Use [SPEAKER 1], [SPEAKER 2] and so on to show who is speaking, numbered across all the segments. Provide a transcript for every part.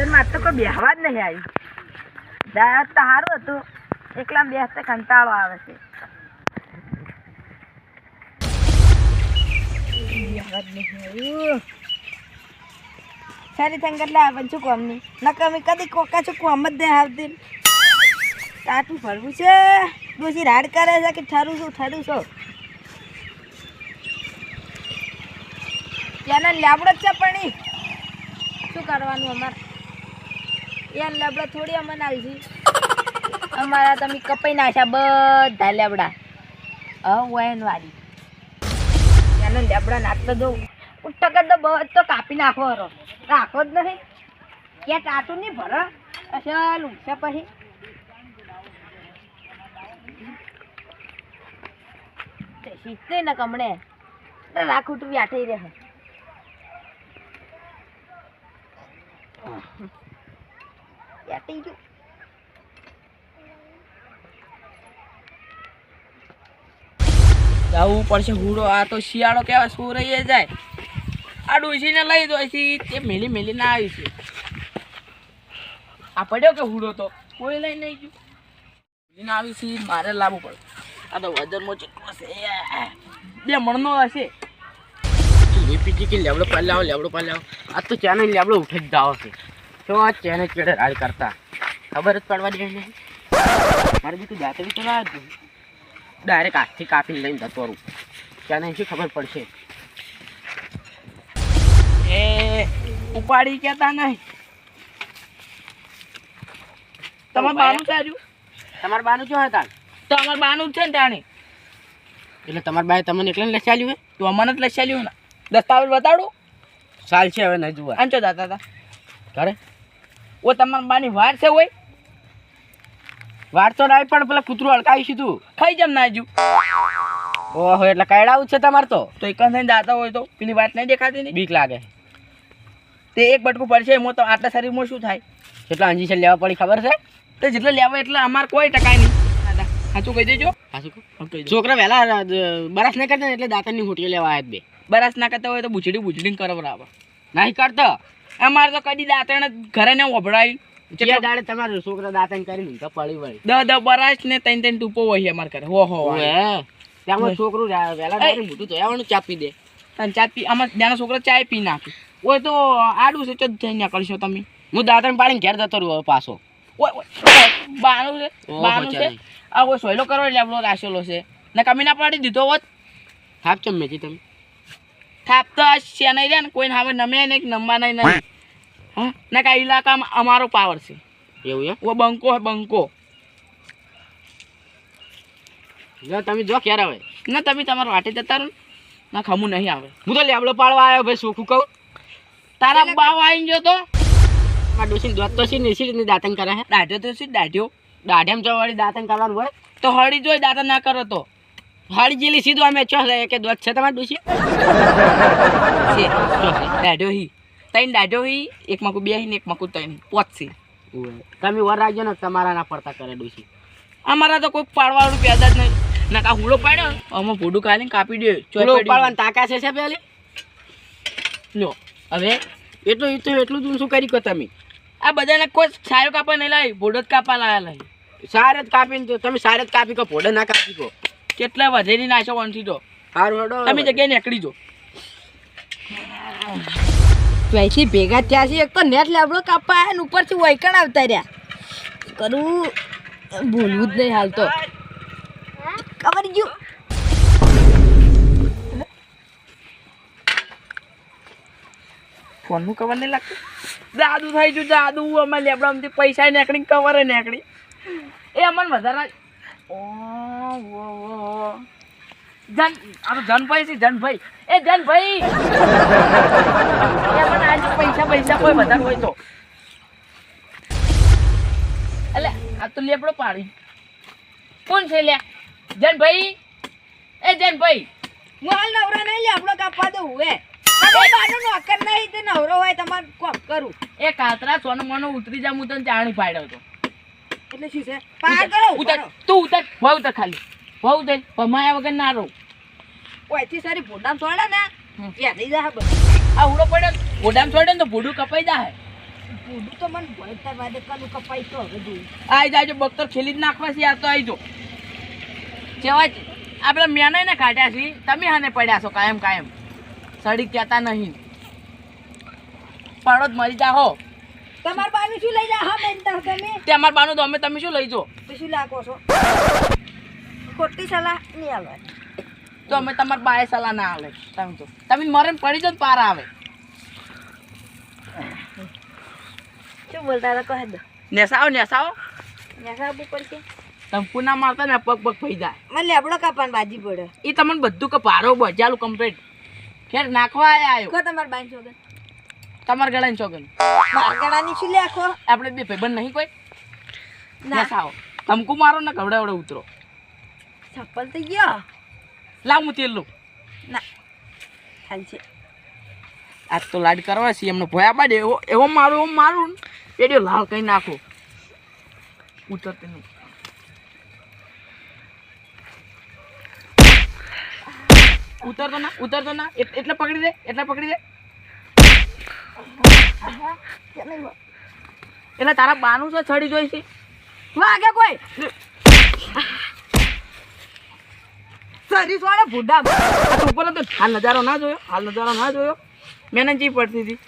[SPEAKER 1] ખેતરમાં આજ તો કોઈ બેહવા જ નહીં આવી. તો સારું હતું. એકલા બેસતે કંટાળો આવે છે. સારી કેટલા આવે શું કોમની? નકર અમે કદી કોકા છું કોમ જ નહીં આવતી. ટાટું ફરવું છે. ડોસી રાડ કરે છે કે ઠરું છું ઠરું છું. ત્યાંના લાબડો જ છે પણ. શું કરવાનું અમારે? યાર લેબડા થોડી અમને આલજી અમારા તમે કપાઈ નાખ્યા બધા લેબડા. હવે વયન વાળી. ત્યાંનો લેબડા નાખતો દઉં ઉઠક તો બધ બધો કાપી નાખો હરો. રાખો જ નહીં. ક્યાં ટાટું નહીં ભરો. અસલ ઉઠશે પછી. તે શીખતે ને કમણે. રાખું તું વ્યાઠી રહે. વ્યાઠી ગયું
[SPEAKER 2] જવું પડશે હુડો, આ તો શિયાળો કેવા સુરઈએ જાય? આ ડોસીને લઈ દો છે તે મેલી મેલી ના આવી છે. આ પડ્યો કે હુડો તો? કોઈ લઈ નહીં ગયું. મેલીને આવી છે, મારે લાવવું પડે. આ તો વજનમાં જેટલો હશે બે મણનો હશે. લેપી કે લેવડો પાલ્લાવો લેવડો પાલ્લાવો આ તો ચાને લેવડો ઉઠી જ દાવો છે. તો આ ચેને ચેડે રાજ કરતા. ખબર જ પડવા દે નહીં મારે બી તું દાંતડી તો ના ડાયરેક્ટ હાથથી કાપી લઈને જતો રહું. ત્યાં શું ખબર પડશે? એ ઉપાડી કેતા નહીં. તમારે બાનું સાજુ તમારે બાનું શું હતા? તો અમાર બાનું છે ને તાણે. એટલે તમાર બાએ તમને એકલા લસાલ્યું હે? તો અમને જ લસાલ્યું ને. દસ્તાવેજ બતાડું. છે હવે નહીં જોવા. આંચો દાતા હતા કરે ઓ તમારા બાની વાર છે હોય વાર તો પણ પેલા કૂતરું અડકાવી તું ખાઈ જમ ના હજુ ઓહો એટલે કાયડાવું છે તમારે તો? તો એક થઈને જાતા હોય તો પેલી વાત નહીં દેખાતી નહીં બીક લાગે. તે એક બટકું પડશે એમાં તો આટલા શરીરમાં શું થાય? જેટલા અંજીશન લેવા પડી ખબર છે? તો જેટલા લેવા એટલે અમારે કોઈ ટકાય નહીં સાચું કહી દેજો. છોકરા વહેલા બરાસ નહીં કરતા એટલે દાંતણની હોટીઓ લેવા આવ્યા બે. બરાસ ના કરતા હોય તો બુચડી બુચડી કરો બરાબર. નહીં કરતો. અમારે તો કદી દાંતણ ઘરે ને ઓભળાય
[SPEAKER 3] દાડે તમારે છોકરા દાંતણ કરી લીધા પડી વળી.
[SPEAKER 2] દસ દસ બરાસ ને ત્રણ ત્રણ ટૂપો હોય અમારે ઘરે. હો હો
[SPEAKER 3] ઓવે. છોકરું મોટું તો આવવાનું ચાપી દે.
[SPEAKER 2] અને ચા પી આમાં નાનો છોકરો ચાય પી નાખે. ઓય તો આડું છે તો જઈ કરશો તમે.
[SPEAKER 3] હું દાંતણ પાડીને ઘેર જતો રહ્યો પાછો.
[SPEAKER 2] બાનું છે બાનું છે. આ કોઈ સોયલો કરો આપણો રાસેલો છે. ને કમી ના પાડી દીધો હોત.
[SPEAKER 3] હાપ ચમ મેથી તમે.
[SPEAKER 2] થાપતા છે નહીં રે ને કોઈને હવે નમે નહીં નમવા નહીં નહીં. હા? ને કાંઈ ઇલાકામાં અમારો પાવર છે.
[SPEAKER 3] એવું એમ?
[SPEAKER 2] ઓ બંકો હે બંકો.
[SPEAKER 3] જો તમે જો ક્યારે આવે.
[SPEAKER 2] ના તમે તમારો વાટે જતા રહો ને. ખમું નહીં આવે.
[SPEAKER 3] હું તો લેબડો પાડવા આવ્યો ભાઈ સુખું કહું?
[SPEAKER 2] તારા બાવ આવીને જો તો?
[SPEAKER 3] ડોસી દોત તો છે ને એસી રીતની દાંતણ કરે હે.
[SPEAKER 2] દાઢ્યો તો શું દાઢ્યો
[SPEAKER 3] દાઢેમ ચવાળી દાંતન કરવાનું હોય?
[SPEAKER 2] તો હળી જોઈ દાંતન ના કરો તો.
[SPEAKER 3] હાડી જેલી સીધું અમે ચો છે કે દોત છે તમારે ડોસી
[SPEAKER 2] છે દાઢ્યો હી. તૈન દાઢ્યો હી એક માકું બે હી ને એક માકું ત્રણ પોચસી
[SPEAKER 3] તમે વર રાખજો ને તમારા ના પડતા કરે ડોસી
[SPEAKER 2] અમારા તો કોઈ પાડવાનું પેદા જ નહીં. ના કા હુડો પાડ્યો? અમે ભૂડું કાઢીને કાપી દે
[SPEAKER 3] ચોલો પાડવાની તાકા છે છે પેલી?
[SPEAKER 2] લો હવે?
[SPEAKER 3] એટલું એટલું એટલું જ શું કરી કહો તમે.
[SPEAKER 2] આ બધાને કોઈ સારો કાપા નહીં લાવી ભોડો જ કાપા લાયા લાવી.
[SPEAKER 3] સારે જ કાપીને તો તમે સારે જ કાપી કહો ભોડો ના કાપી કહો
[SPEAKER 2] કેટલા વધેરી નાખો વનથી તો?
[SPEAKER 3] સારું હેડો
[SPEAKER 2] તમે જગ્યાએ નીકળી જો
[SPEAKER 1] ત્યાંથી ભેગા થયા છે એક તો નેટ લેબડો કાપા આવ્યા ને ઉપરથી વૈકણ આવતા રહ્યા. કરું ભૂલવું જ નહીં હાલ તો ખબર ગયું
[SPEAKER 2] ફોનનું કવર નહીં લાગતું? દાદુ થઈ ગયું દાદુ અમે લેબડામાંથી પૈસા નીકળી કવર નીકળી. એ અમને વધારે. જન આ તો જનભાઈ છે જનભાઈ. એ જનભાઈ! મને આજે પૈસા પૈસા કોઈ વધારે હોય તો. એટલે આ તો લેબડો પાડી. કોણ છે લે? જનભાઈ? એ જનભાઈ!
[SPEAKER 1] હું હાલ નવરો નહીં લેબડો કાપવા દઉં હવે નોકર નહીં તે નવરો હોય તમારે કોમ કરું.
[SPEAKER 2] એ કાતરા સોનું મોનો ઉતરી જા હું તને ચાણી પાડ્યો હતો
[SPEAKER 1] એટલે શું છે? પાર કરો
[SPEAKER 2] ઉતર તું ઉતર ભાવ ઉતર ખાલી. ભાવ ઉતર ભમાયા વગર ના રહું.
[SPEAKER 1] ઓયથી સારી ભોડામ થોડા ને
[SPEAKER 2] હમ.
[SPEAKER 1] વ્યાધી જા બધું
[SPEAKER 2] આ ઉડો પડ્યો ભોડામ છોડે ને તો ભૂડું કપાઈ જાય
[SPEAKER 1] ભૂડું તો મને ભણતા વાદે કનું કપાઈ તો હવે જોયું.
[SPEAKER 2] આઈ જાજો બક્તર ખેલી જ નાખવા છે આ તો આઈ જો. જેવા આપણે મેને ને કાઢ્યા છે તમે હાને પડ્યા છો કાયમ કાયમ. સડી કહેતા નહીં. પડો જ મરી જાહો.
[SPEAKER 1] તમાર બાનું શું લઈ જા હા બેન તમે?
[SPEAKER 2] તે અમાર બાનું તો અમે તમે શું લઈ જો
[SPEAKER 1] તો શું લાગો છો? ખોટી સલાહ નહીં આવે
[SPEAKER 2] તો અમે તમારા બાએ સલાહ ના આવે તમે તો તમે મરે પડી જો ને પાર આવે.
[SPEAKER 1] શું બોલતા હતા? કહે દો.
[SPEAKER 2] નેસાઓ નેસાઓ.
[SPEAKER 1] નેસાબુ પડશે.
[SPEAKER 2] તમે પુના મારતા ને પગ પગ ફઈ જાય.
[SPEAKER 1] મને લેબડો કાપવાની બાજી પડે.
[SPEAKER 2] એ તમને બધું કે ભારો બજાલું કમ્પ્લીટ ખેર નાખવા આવ્યો
[SPEAKER 1] કો તમાર બાઈ છોગન
[SPEAKER 2] તમારા ગળાની ચોગન
[SPEAKER 1] ગળાની શું લેખો?
[SPEAKER 2] આપણે બે ભાઈબંધ નહીં કોઈ?
[SPEAKER 1] ના.
[SPEAKER 2] સાવ. તમકુ મારો ને કવડાવડે ઉતરો.
[SPEAKER 1] ચપ્પલ થઈ ગયો.
[SPEAKER 2] લાવ હું તેલ લઉં
[SPEAKER 1] ના. ખાલી છે.
[SPEAKER 2] આજ તો લાડ કરવા છે એમને ભોયા પાડે. એવો એવો મારું એવો મારું પેડ્યો લાલ કઈ નાખો. ઉતરતે નહીં. ઉતરતો ના ઉતરતો ના. એટ- એટલે પકડી દે એટલે પકડી દે. એટલે તારા બાનું છે છડી જોઈ છે?
[SPEAKER 1] વાગે કોઈ? સરી સોને ભૂડા
[SPEAKER 2] આ તો હાલ નજારો ના જોયો હાલ નજારો ના જોયો. મેને જી પડતી હતી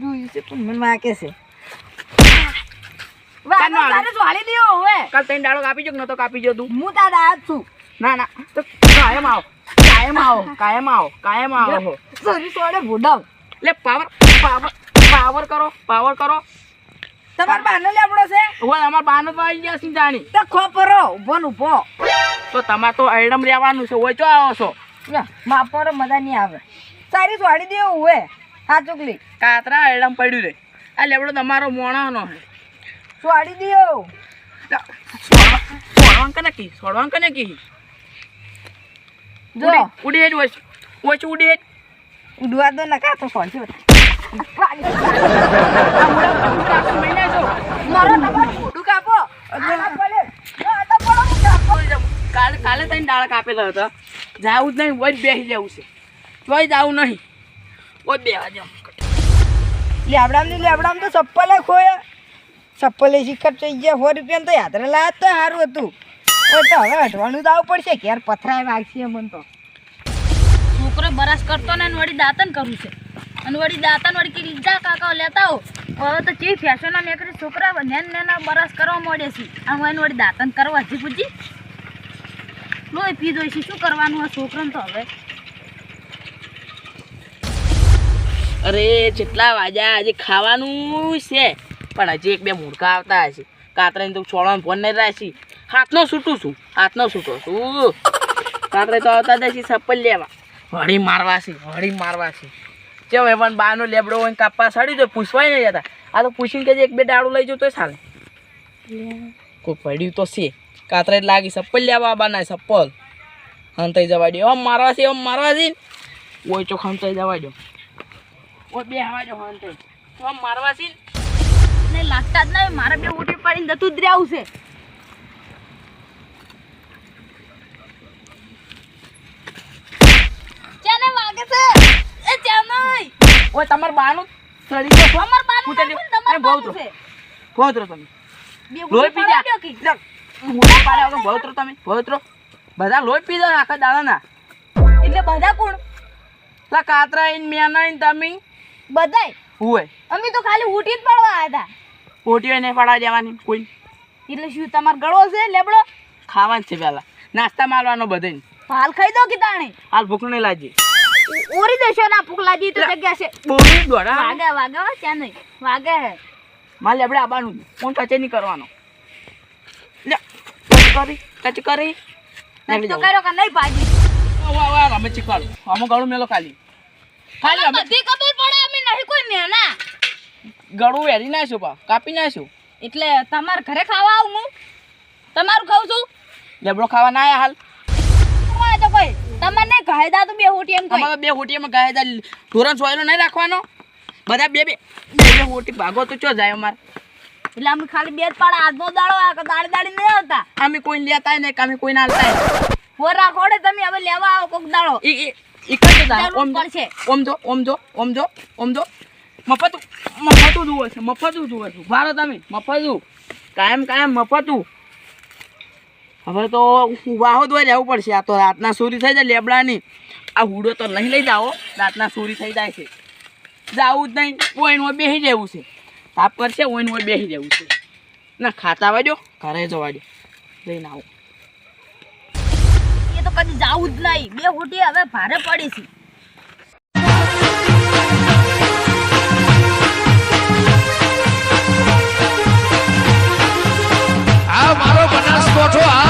[SPEAKER 1] જોયું છે પણ મને વાગે છે.
[SPEAKER 2] કાનો
[SPEAKER 1] વાગે
[SPEAKER 2] આવે?
[SPEAKER 1] તારે વાળી લ્યો હવે.
[SPEAKER 2] કાલ તઈને દાડો કાપી જો નતો કાપી જો તું?
[SPEAKER 1] હું તારા છું.
[SPEAKER 2] ના ના. તો કાયમ આવો. કાયમ આવો. કાયમ આવો. કાયમ આવો.
[SPEAKER 1] સરી સોને ભૂડા
[SPEAKER 2] એટલે પાવર પાવર પાવર કરો પાવર કરો.
[SPEAKER 1] તમાર બાનો લેબડો છે?
[SPEAKER 2] હવે અમાર બાનો તો આવી ગયા છે જાણી.
[SPEAKER 1] તો ખોપરો ઊભો ને ઊભો.
[SPEAKER 2] તો તમારે તો એડમ રહેવાનું છે ઓય ચો આવો છો?
[SPEAKER 1] માપરો મજા નહીં આવે. સારી સોડી દેવું હોય હા ચુકલી
[SPEAKER 2] કાતરા એડમ પડ્યું રે. આ લેવડો તમારો મોણાનો છે.
[SPEAKER 1] સ્વાડી દિયો.
[SPEAKER 2] સોડવાન કને કી? સોડવાન કને કી?
[SPEAKER 1] જો.
[SPEAKER 2] ઉડી હેડ વચ ઉડી હેડ
[SPEAKER 1] ઉડવા દો નકા તો કાપો.
[SPEAKER 2] કાલે કાલે તઈને દાડા કાપેલા હતા. જાવું જ નહીં વચ બેસી જવું છે. તોય જાવું નહીં. ઓય બેવા
[SPEAKER 1] જાઉં લેબડામની લેબડામ તો ચપ્પલે ખોયા. ચપ્પલે શિખર થઈ ગયા સો રૂપિયા તો યાદ લાત તો સારું હતું. તો હવે હટવાનું તો આવવું પડશે ઘેર પથરાય વાગશે મને તો.
[SPEAKER 4] છોકરો બરાસ કરતો ને વળી દાંતન કરવું છે. અને વળી દાંતન વળી કે લીધા કાકા લેતા આવો. હવે તો ચી ફેશન નીકળી છોકરા નેન નેના બરાસ કરવા મળે છે. આમ એને વળી દાંતન કરવા હજી પૂછી લોહી પીધો છે, શું કરવાનું આ છોકરાને તો હવે?
[SPEAKER 2] અરે, જેટલા વાજા આજે ખાવાનું છે, પણ હજી એક બે મૂર્ખા આવતા હશે. કાતરાને તો છોડવાનું ફોન નહીં રાખી હાથનો છૂટું છું, હાથનો છૂટો છું. કાતરે તો આવતા જશે સપ્પલ લેવા. છે, વળી મારવા છે. કેમ પણ બાનો લેબડો હોય કાપવા સડી તો પૂછવાય નહીં જતા. આ તો પૂછીને કે એક બે દાડું લઈ જતો ચાલે. કોઈ પડ્યું તો છે. કાતરે લાગી સપ્પલ લેવા બાના સપ્પલ હંતાઈ જવા દે આમ મારવા છે આમ મારવા છે. ઓય ચોખ હંતાઈ જવા દો ઓય બે હવા દો હંતાઈ. આમ મારવા છે.
[SPEAKER 4] ને લાગતા જ નહીં. મારે બે ઉઠી પાડીને જતું જ રહ્યા છે ચાને વાગે છે એ ચાનય
[SPEAKER 2] ઓય તમાર બાનું સડી છો.
[SPEAKER 4] અમાર બાનું. તમાર બહુ છે.
[SPEAKER 2] ભોતરો તમે.
[SPEAKER 4] બે
[SPEAKER 2] લોહી પી જા.
[SPEAKER 4] પાડ્યો પાડે
[SPEAKER 2] જા. બહુ પાડ્યા તમે. બહુ તમે ભોતરો બધા લોહી પી જાઓ આખા દાડાના.
[SPEAKER 4] એટલે બધા કોણ?
[SPEAKER 2] લા કાતરા ઇન મેના ઇન તમે
[SPEAKER 4] બધાય?
[SPEAKER 2] હુએ
[SPEAKER 4] અમે તો ખાલી ઉઠી જ પડવા આવ્યા હતા.
[SPEAKER 2] પોટીઓ ને પડા દેવાની કોઈ
[SPEAKER 4] એટલે શું તમાર ગળો છે લેબડો?
[SPEAKER 2] ખાવાનું છે પેલા. નાસ્તા મારવાનો બધે
[SPEAKER 4] હાલ ખાઈ દો કે તાણે?
[SPEAKER 2] હાલ ભૂખ નહીં લાગી.
[SPEAKER 4] ઓરી દેશો ના લાગી તો જગ્યા છે.
[SPEAKER 2] બોલી દોડા
[SPEAKER 4] વાગે વાગે ત્યાં નહીં. વાગે હે.
[SPEAKER 2] માલ આપણે આબાનું ફોન ટચે નહીં કરવાનો. લે ટચ કરી ટચ કરી.
[SPEAKER 4] તો કર્યો કે નહીં ભાજી?
[SPEAKER 2] વાહ વાહ અમે ચીકવાડું આમાં ગળું મેલો ખાલી. ખાલી અમે
[SPEAKER 4] બધી ખબર પડે અમે નહીં કોઈ નેના
[SPEAKER 2] ગળું વેરી નાખ્યું પા. કાપી નાખ્યું
[SPEAKER 4] એટલે તમાર ઘરે ખાવા આવું હું? તમારું ખાઉં છું?
[SPEAKER 2] લેબડો ખાવા ના આયા હાલ.
[SPEAKER 4] તો કોઈ? તમને નહીં કહે દા તો બે હોટી એમ
[SPEAKER 2] અમારે બે હોટીમાં ગાય દા ધોરણ સોયલો નહીં રાખવાનો? બધા બે બે બે બે હોટી ભાગો તો ચો જાય અમારે?
[SPEAKER 4] એટલે અમે ખાલી બે જ પાડા આજનો દાડો દાડી દાડી નહીં આવતા.
[SPEAKER 2] અમે કોઈ લેતા નહીં કે અમે કોઈ ના લેતા
[SPEAKER 4] ફોર રાખોડે તમે હવે લેવા આવો કોક દાડો.
[SPEAKER 2] ઈ ઈ જતા ઓમ જો
[SPEAKER 4] પડશે.
[SPEAKER 2] ઓમ જો ઓમ જો ઓમ જો ઓમ જો. મફતું મફતું જુઓ છે મફતું જુઓ છે. ભારો તમે મફતું. કાયમ કાયમ મફતું. હવે તો વાહો દોઈ લેવું પડશે. આ તો રાતના ચોરી થઈ જાય લેબડાની. આ હુડો તો નહીં લઈ જાઓ. રાતના ચોરી થઈ જાય છે. જાવું જ નહીં. ઓઈનો બેસી જવું છે. તાપ કરશે ઓઈનો બેસી જવું છે. ના ખાતા વાજો. ઘરે જવા દો. લઈને આવો.
[SPEAKER 4] એ તો કદી જાવું જ નહીં. બે હોટી હવે ભારે પડી છે. આ મારો બનાસકોઠો આ